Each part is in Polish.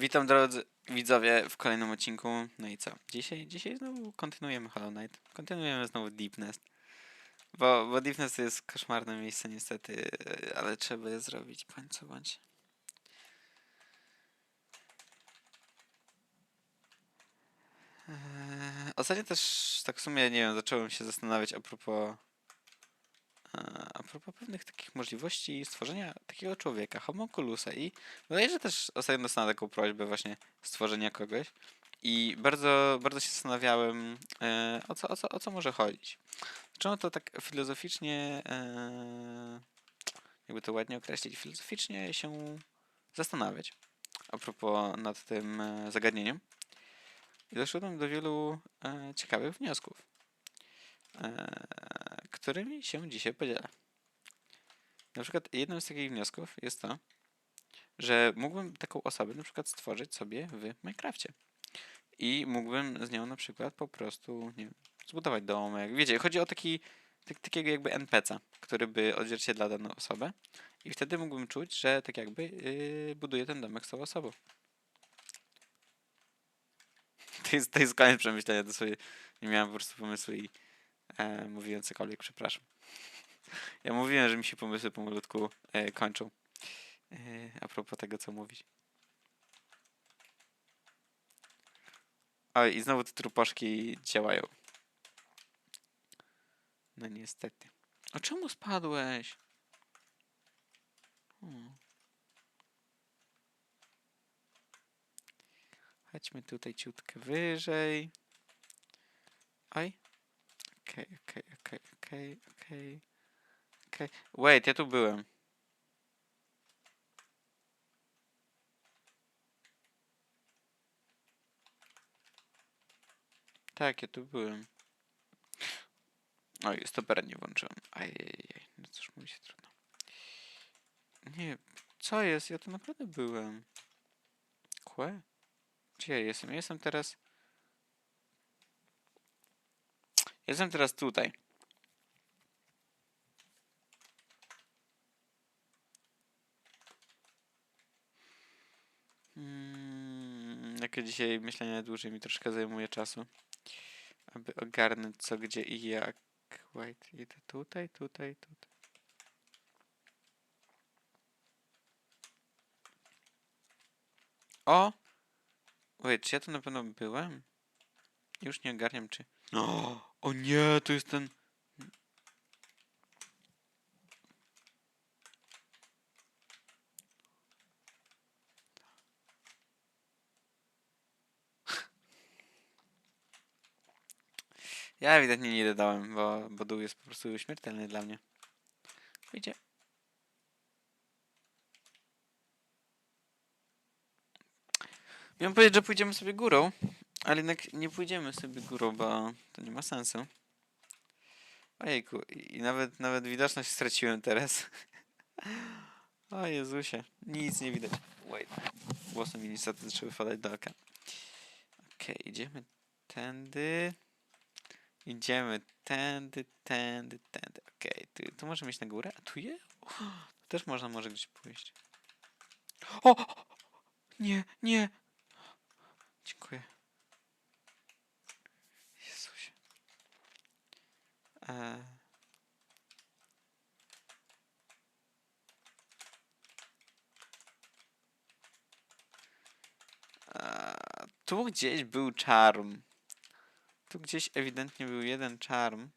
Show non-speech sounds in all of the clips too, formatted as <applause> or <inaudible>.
Witam drodzy widzowie w kolejnym odcinku. No i co? Dzisiaj, dzisiaj znowu kontynuujemy Hollow Knight. Kontynuujemy znowu Deep Nest. Bo, bo Deep Nest to jest koszmarne miejsce niestety, ale trzeba je zrobić. Bądź co bądź. Eee, Ostatnio też tak w sumie, nie wiem, zacząłem się zastanawiać a propos a propos pewnych takich możliwości stworzenia takiego człowieka, homunculusa i wydaje że też ostatnio dostałem taką prośbę właśnie stworzenia kogoś i bardzo, bardzo się zastanawiałem e, o, co, o, co, o co może chodzić. Zacząłem to tak filozoficznie, e, jakby to ładnie określić, filozoficznie się zastanawiać a propos nad tym e, zagadnieniem i doszedłem do wielu e, ciekawych wniosków, e, którymi się dzisiaj podzielę. Na przykład jednym z takich wniosków jest to, że mógłbym taką osobę na przykład stworzyć sobie w Minecrafcie. I mógłbym z nią na przykład po prostu, nie wiem, zbudować domek. Wiecie, chodzi o taki, tak, takiego jakby NPC, który by odzwierciedlał daną osobę. I wtedy mógłbym czuć, że tak jakby yy, buduję ten domek z tą osobą. <laughs> To jest, to jest koniec przemyślenia, to sobie nie miałem po prostu pomysłu i e, mówiłem cokolwiek, przepraszam. Ja mówiłem, że mi się pomysły pomalutku e, kończą. E, a propos tego, co mówić. Oj, i znowu te truposzki działają. No niestety. O czemu spadłeś? Hmm. Chodźmy tutaj ciutkę wyżej. Oj. Okej, okej, okej, okej, okej. Okej. Wait, ja tu byłem. Tak, ja tu byłem. Oj, stopera nie włączyłem. Ajajaj, no cóż, mówi się trudno. Nie, co jest? Ja tu naprawdę byłem. Kłe? Gdzie ja jestem? Ja jestem teraz... Jestem teraz tutaj. Mm, jakie dzisiaj myślenie dłużej mi troszkę zajmuje czasu, aby ogarnąć co, gdzie i jak. Wait, idę tutaj, tutaj, tutaj. O! Wait, czy ja tu na pewno byłem? Już nie ogarniam, czy... O, o nie, to jest ten... <laughs> Ja ewidentnie nie dodałem, bo, bo dół jest po prostu śmiertelny dla mnie. Idzie. Miałem powiedzieć, że pójdziemy sobie górą, ale jednak nie pójdziemy sobie górą, bo to nie ma sensu. Ojejku, i nawet, nawet widoczność straciłem teraz. <laughs> O Jezusie, nic nie widać. Wait, włosy mi niestety zaczęły wpadać do oka. Okej, idziemy tędy. Idziemy tędy, tędy, tędy. Okej, tu, tu możemy iść na górę, a tu je? <gasps> Tu też można może gdzieś pójść. <gasps> O! Nie, nie! Dziękuję. Jezusie. Eee. Eee, tu gdzieś był czarm. Tu gdzieś ewidentnie był jeden czarm.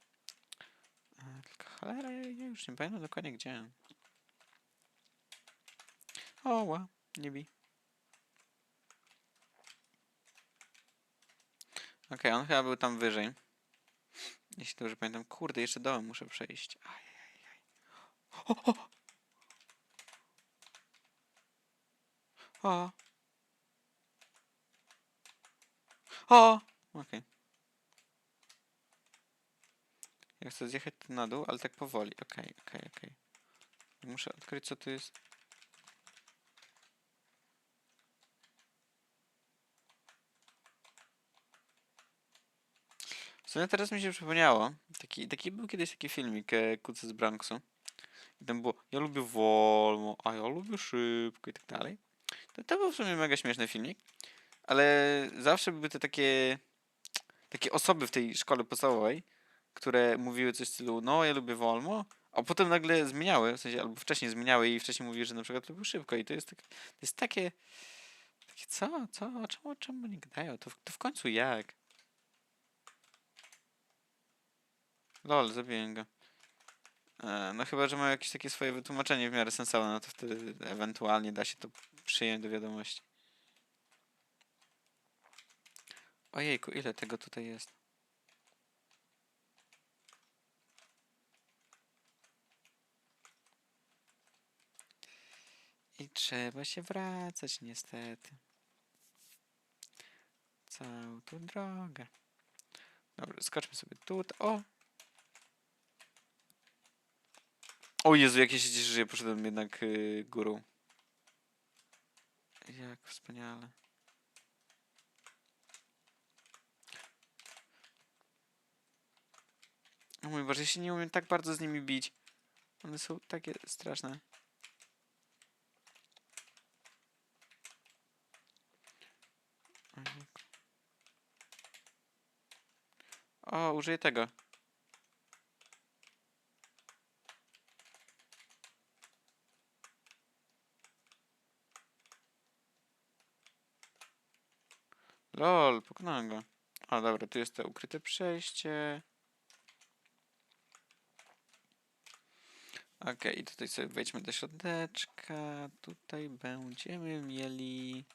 E, Tylko cholera, ja, już nie pamiętam dokładnie gdzie. O, ła, nie bij. Okej, on chyba był tam wyżej. Jeśli dobrze pamiętam. Kurde, jeszcze dołem muszę przejść. Ajajaj. O, o! O! O! Okej. Ja chcę zjechać na dół, ale tak powoli. Okej, okej, okej. Muszę odkryć, co tu jest. Sumie teraz mi się przypomniało. Taki, taki był kiedyś taki filmik e, Kucy z Bronxu. I tam było, ja lubię wolno, a ja lubię szybko i tak dalej. To, to był w sumie mega śmieszny filmik, ale zawsze były te takie, takie osoby w tej szkole podstawowej, które mówiły coś w stylu, no ja lubię Wolmo, a potem nagle zmieniały, w sensie albo wcześniej zmieniały i wcześniej mówiły, że na przykład lubią szybko i to jest, tak, to jest takie, takie co, co, czemu, czemu nie gadają, to, to w końcu jak? Lol, zabiję go. E, no chyba, że ma jakieś takie swoje wytłumaczenie w miarę sensowne, no to wtedy ewentualnie da się to przyjąć do wiadomości. Ojejku, ile tego tutaj jest? I trzeba się wracać niestety. Całą tą drogę. Dobra, skoczmy sobie tu. O! O Jezu, jak ja się cieszę, że ja poszedłem jednak yy, górą. Jak wspaniale. O mój Boże, ja się nie umiem tak bardzo z nimi bić. One są takie straszne. O, użyję tego. Lol, pokonałem go. O, dobra, tu jest to ukryte przejście. Okej, i tutaj sobie wejdźmy do środeczka. Tutaj będziemy mieli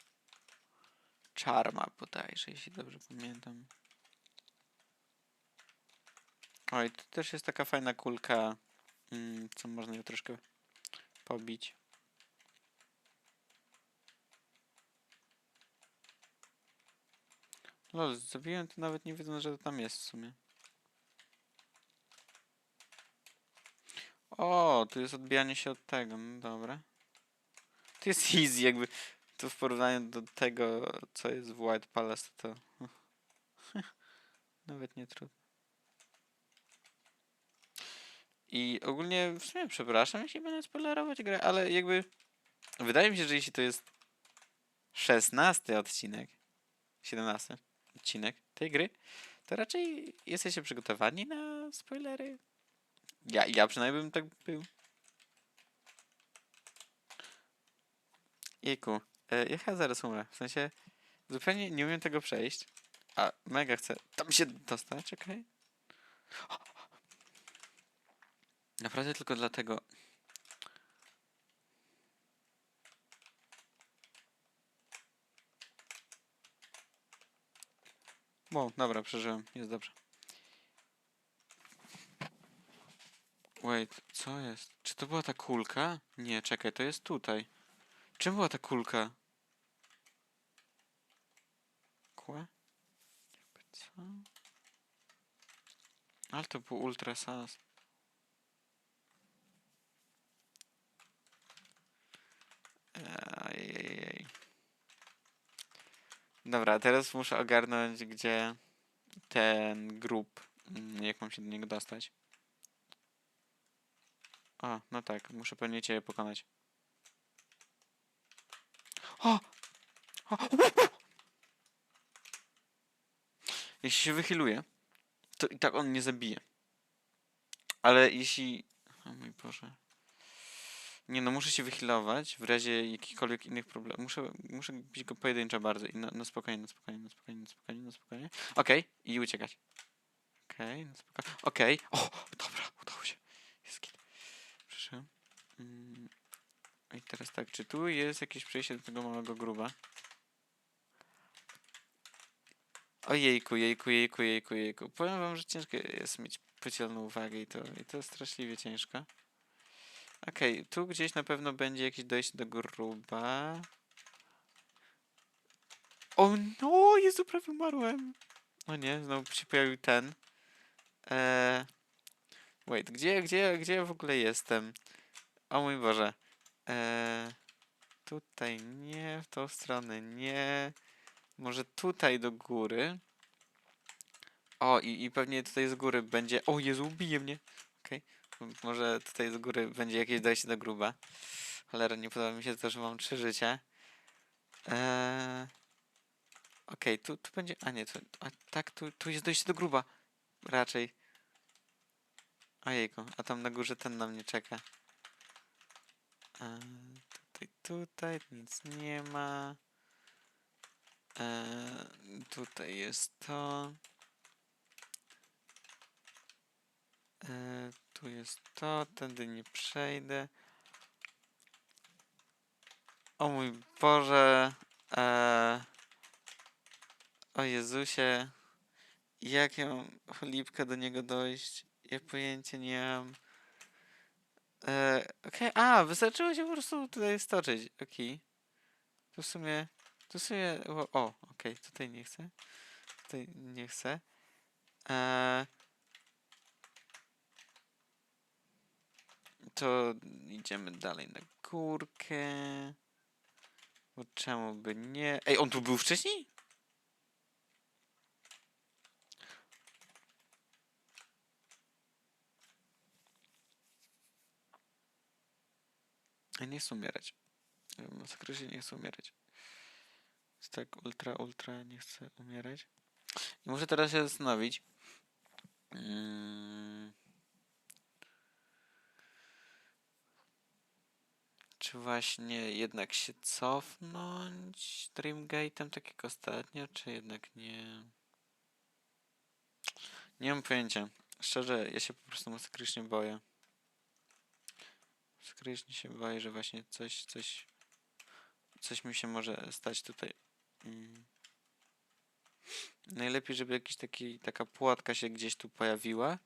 czarma bodajże, jeśli dobrze pamiętam. Oj, tu też jest taka fajna kulka, mm, co można ją troszkę pobić. Lol, zabiłem to nawet nie wiedząc, że to tam jest w sumie. O, tu jest odbijanie się od tego, no dobra. To jest <laughs> easy, jakby to w porównaniu do tego, co jest w White Palace, to, <laughs> nawet nie trudno. I ogólnie w sumie przepraszam, jeśli będę spoilerować grę, ale jakby wydaje mi się, że jeśli to jest 16 odcinek, 17 odcinek tej gry, to raczej jesteście przygotowani na spoilery. Ja, ja przynajmniej bym tak był. Jejku, e, ja chyba zaraz umrę. W sensie zupełnie nie umiem tego przejść, a mega chcę tam się dostać, okej? Naprawdę tylko dlatego. Dobra, przeżyłem, jest dobrze. Wait, co jest? Czy to była ta kulka? Nie, czekaj, to jest tutaj. Czym była ta kulka? Kłe? Co? Ale to był ultra sas. Ejejej. Dobra, teraz muszę ogarnąć, gdzie ten grób, mm, jak mam się do niego dostać. A, no tak, muszę pewnie cię pokonać. O! o! Jeśli się wychyluje, to i tak on nie zabije. Ale jeśli... O mój Boże. Nie no, muszę się wychylować w razie jakichkolwiek innych problemów. Muszę, muszę bić go pojedynczo bardzo. I no, no spokojnie, no spokojnie, no spokojnie, no spokojnie, no spokojnie. Okej, i uciekać. Okej, no spokojnie. Okej. O, dobra, udało się. Jest git. Proszę. Mm. I teraz tak, czy tu jest jakieś przejście do tego małego gruba? Ojejku, jejku, jejku, jejku, jejku. Powiem wam, że ciężko jest mieć podzielną uwagę i to, i to straszliwie ciężko. Okej, tu gdzieś na pewno będzie jakieś dojście do gruba. O no, Jezu, prawie umarłem. O nie, znowu się pojawił ten. Eee... Wait, gdzie, gdzie, gdzie ja w ogóle jestem? O mój Boże. Eee... Tutaj nie, w tą stronę nie. Może tutaj do góry. O, i, i pewnie tutaj z góry będzie... O Jezu, ubije mnie. Okej. M- Może tutaj z góry będzie jakieś dojście do gruba. Cholera, nie podoba mi się to, że mam trzy życia. Okej, tu, tu będzie. A nie, tu, a tak, tu, tu jest dojście do gruba. Raczej. Ojejku, a tam na górze ten na mnie czeka. E, tutaj, tutaj nic nie ma. E, tutaj jest to. E, tu jest to, tędy nie przejdę. O mój Boże. E, o Jezusie. Jak ja mam do niego dojść? Ja pojęcia nie mam. E, Okej, a, wystarczyło się po prostu tutaj stoczyć. Okej. Tu w sumie, tu w sumie, o, okej, tutaj nie chcę. Tutaj nie chcę. E, to idziemy dalej na górkę. Bo czemu by nie? Ej, on tu był wcześniej? Nie chcę umierać. Ja Masakrycznie nie chcę umierać. Jest tak ultra, ultra nie chcę umierać. I muszę teraz się zastanowić. Mm. Czy właśnie jednak się cofnąć Dreamgate'em tak jak ostatnio, czy jednak nie? Nie mam pojęcia. Szczerze, ja się po prostu masakrycznie boję. Masakrycznie się boję, że właśnie coś, coś, coś mi się może stać tutaj. Mm. Najlepiej, żeby jakiś taki, taka płatka się gdzieś tu pojawiła.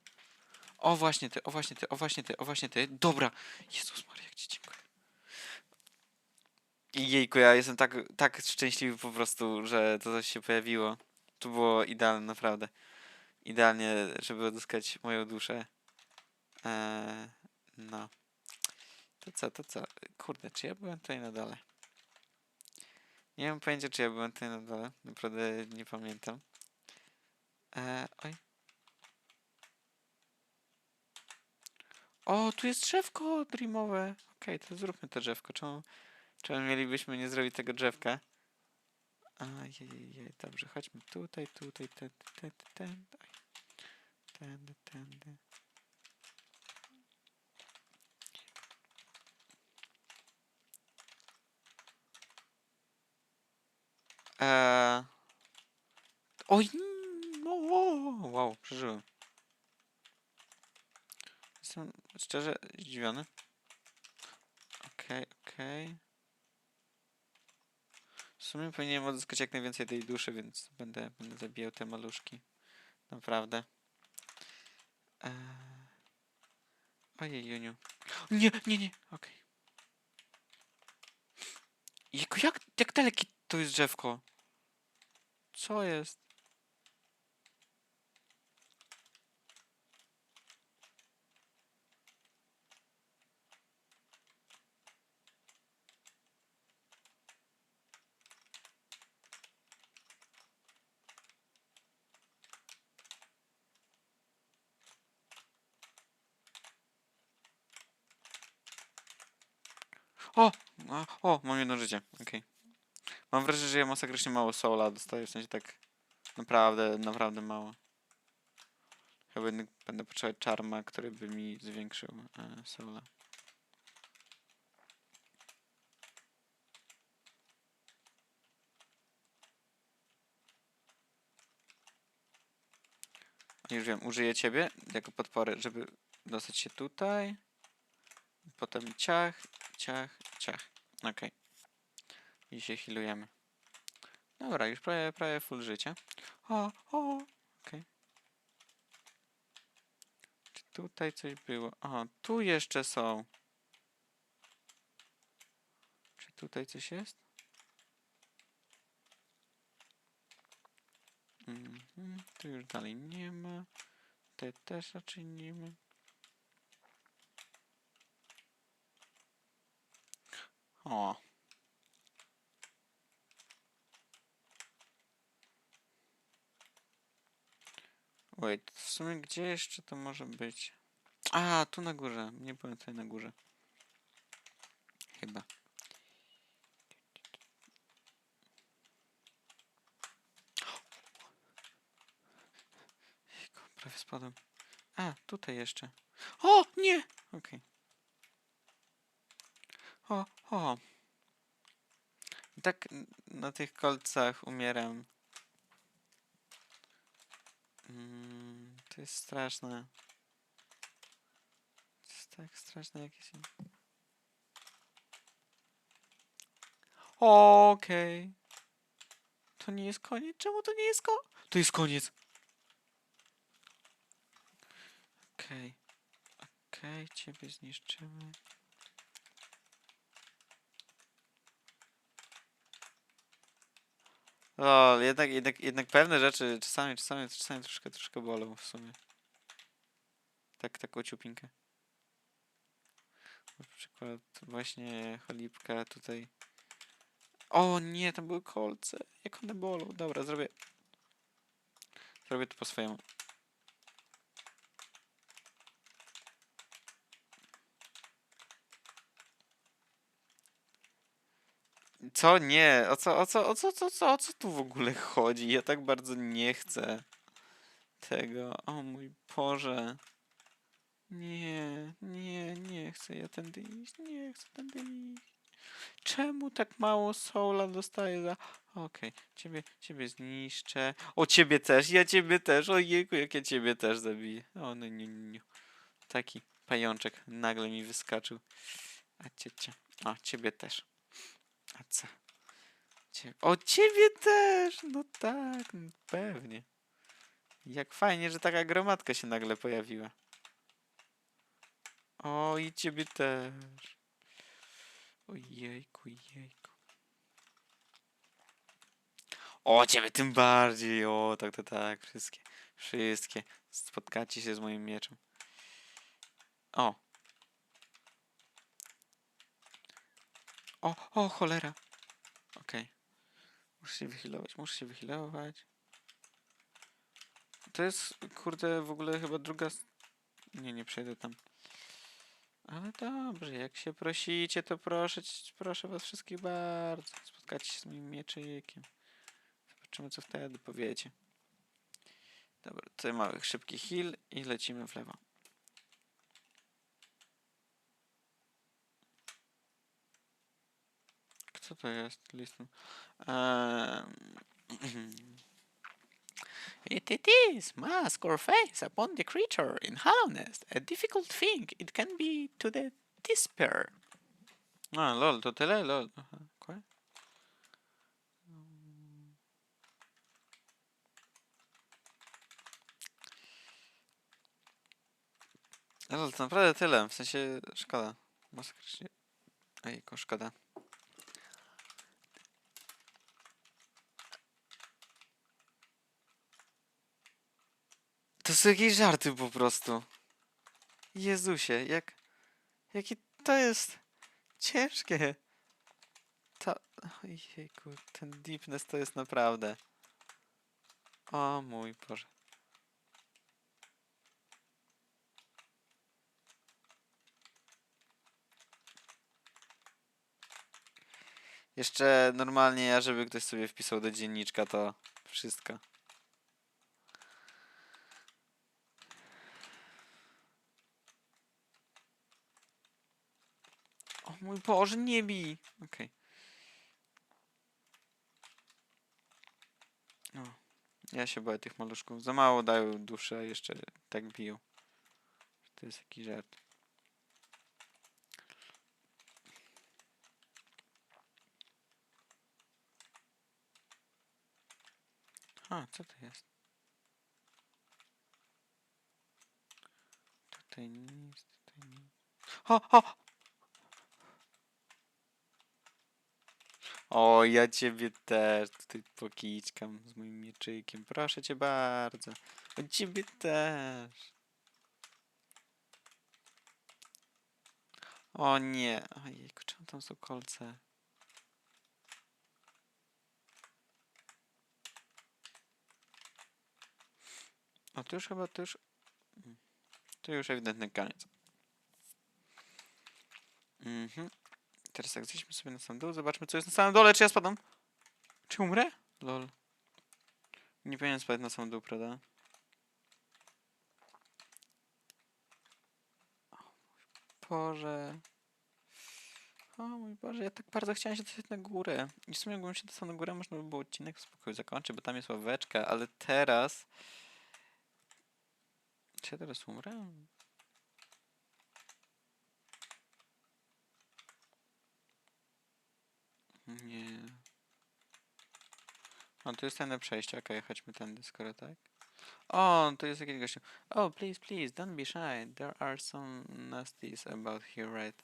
O właśnie ty, o właśnie ty, o właśnie ty, o właśnie ty. Dobra. Jezus Maria, jak ci dziękuję. I jejku, ja jestem tak, tak szczęśliwy po prostu, że to coś się pojawiło. To było idealne, naprawdę. Idealnie, żeby odzyskać moją duszę. Eee, no. To co, to co? Kurde, czy ja byłem tutaj na dole? Nie mam pojęcia, czy ja byłem tutaj na dole. Naprawdę nie pamiętam. Eee, oj. O, tu jest drzewko dreamowe. Okej, to zróbmy to drzewko. Czemu, czemu mielibyśmy nie zrobić tego drzewka? Ajajaj, dobrze, chodźmy tutaj, tutaj, tędy, tędy. Oj. Tędy, tędy. Eee... Oj, no, wow, przeżyłem. Jestem szczerze zdziwiony. Okej, okej. W sumie powinienem odzyskać jak najwięcej tej duszy, więc będę, będę zabijał te maluszki. Naprawdę. Eee... Ojej, Juniu. Nie, nie, nie, okej. Jejku, Jak, jak dalekie to jest drzewko? Co jest? O! a, O, mam jedno życie. Okej. Mam wrażenie, że ja masakrycznie mało sola dostaję, w sensie tak naprawdę, naprawdę mało. Chyba jednak będę potrzebować czarma, który by mi zwiększył e, sola. Już wiem, użyję ciebie jako podpory, żeby dostać się tutaj. Potem ciach, ciach, Okej. I się healujemy. Dobra, już prawie, prawie full życia. O, o, okej. Czy tutaj coś było? O, tu jeszcze są. Czy tutaj coś jest? Mhm, tu już dalej nie ma. Tutaj też raczej nie ma. O. Wait, w sumie gdzie jeszcze to może być? A, tu na górze. Nie byłem tutaj na górze. Chyba. Prawie spadłem. A, tutaj jeszcze. O, nie! Okej. Okay. O, o. Tak na tych kolcach umieram. Mm, to jest straszne. To jest tak straszne jakieś. Okej. To nie jest koniec? Czemu to nie jest koniec? To jest koniec. Okej. Okej, ciebie zniszczymy. O, jednak, jednak, jednak pewne rzeczy czasami, czasami, czasami troszkę, troszkę bolą w sumie. Tak, tak ociupinkę. Na przykład właśnie cholipka tutaj. O nie, tam były kolce. Jak one bolą. Dobra, zrobię. Zrobię to po swojemu. Co? Nie. O co, o co, o co, co, co, o co tu w ogóle chodzi? Ja tak bardzo nie chcę tego. O mój Boże. Nie, nie, nie chcę ja tędy iść. Nie chcę tędy iść. Czemu tak mało soula dostaję za... Okej, ciebie, ciebie zniszczę. O, ciebie też, ja ciebie też. Ojejku, jak ja ciebie też zabiję. O, no nie, nie, nie. Taki pajączek nagle mi wyskoczył. A ciecia. O, ciebie też. A co? O, ciebie też! No tak, no pewnie. Jak fajnie, że taka gromadka się nagle pojawiła. O, i ciebie też. Ojejku, jejku. O, ciebie tym bardziej. O, tak, tak, tak. Wszystkie, wszystkie. Spotkacie się z moim mieczem. O. O, o, cholera. Okej. Muszę się wychylować, muszę się wychylować. To jest, kurde, w ogóle chyba druga... Nie, nie przejdę tam. Ale dobrze, jak się prosicie, to proszę, proszę was wszystkich bardzo. Spotkacie się z moim mieczykiem. Zobaczymy, co wtedy powiecie. Dobra, tutaj mały szybki heal i lecimy w lewo. Jest? Listen. Um, It, it is mask or face upon the creature in hollowness. A difficult thing it can be to the despair. A, lol, to tyle? Lol. Aha, kłe? Lol, to naprawdę tyle. W sensie, szkoda. Masakrycznie. Ejku, szkoda. To są jakieś żarty po prostu. Jezusie, jak... Jakie to jest ciężkie. To... Ojejku, ten deepness to jest naprawdę... O mój Boże. Jeszcze normalnie ja, żeby ktoś sobie wpisał do dzienniczka, to wszystko. O mój Boże, nie bij! Okej. O, ja się boję tych maluszków. Za mało dają duszę, jeszcze tak biją. To jest jakiś żart. A, co to jest? Tutaj nic, tutaj nic. O, o! O, ja ciebie też tutaj pokiczkam z moim mieczykiem. Proszę cię bardzo. O, ciebie też. O nie. Ojejku, czemu tam są kolce? O, to już chyba, to już... To już ewidentny koniec. Mhm teraz tak zjedźmy sobie na sam dół, zobaczmy co jest na samym dole, czy ja spadam? Czy umrę? Lol. Nie powinienem spadać na sam dół, prawda? Boże. O mój Boże, ja tak bardzo chciałem się dostać na górę. I w sumie jakbym się dostał na górę, można by było odcinek w spokoju zakończyć, bo tam jest ławeczka, ale teraz... Czy ja teraz umrę? Nie. O, to jest tajne przejście. Okej, chodźmy tędy, skoro tak. O, to jest jakiś. Oh, please, please, don't be shy. There are some nasties about here, right?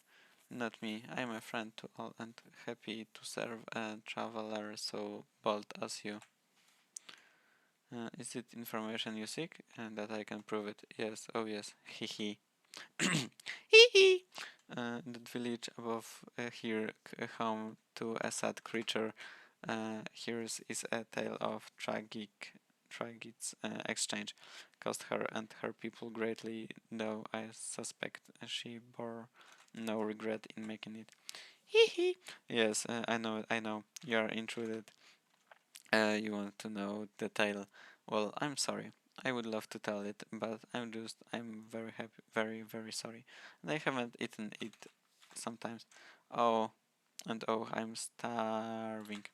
Not me. I'm a friend to all and happy to serve a traveler so bold as you. Uh, is it information you seek? And that I can prove it. Yes, oh yes. Hehe. Hehe. <coughs> Uh, that village above uh, here, c- home to a sad creature. Uh, here's is a tale of tragic, tragic uh, exchange. Cost her and her people greatly, though I suspect she bore no regret in making it. Hehe. Yes, uh, I know, I know. You are intruded. Uh, you want to know the tale. Well, I'm sorry. I would love to tell it, but I'm just, I'm very happy, very, very sorry. And I haven't eaten it sometimes. Oh, and oh, I'm starving.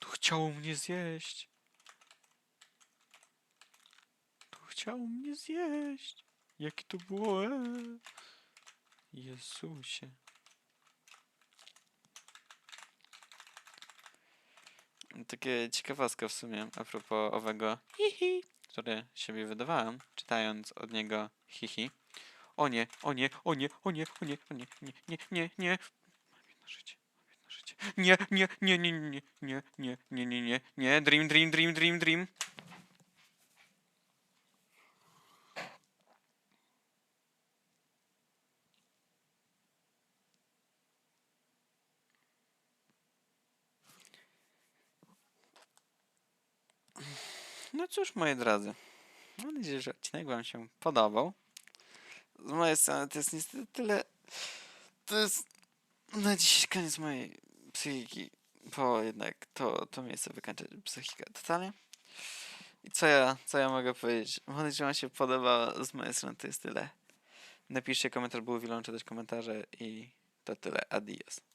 Tu chciał mnie zjeść. Tu chciał mnie zjeść. Jakie to było? e? Jezusie. Takie ciekawostka w sumie a propos owego hihi, które siebie wydawałem, czytając od niego hihi. O nie, o nie, o nie, o nie, o nie, o nie, nie, nie, nie, nie. Mam jedno życie, mam jedno życie. Nie, nie, nie, nie, nie, nie, nie, nie, nie, nie, nie, dream, dream, dream, dream, dream. No cóż, moi drodzy. Mam nadzieję, że odcinek Wam się podobał. Z mojej strony to jest niestety tyle. To jest na dziś koniec mojej psychiki, bo jednak to, to miejsce wykańcza psychikę totalnie. I co ja, co ja mogę powiedzieć? Mam nadzieję, że Wam się podoba. Z mojej strony to jest tyle. Napiszcie komentarz, było wyłączę też komentarze i to tyle. Adios.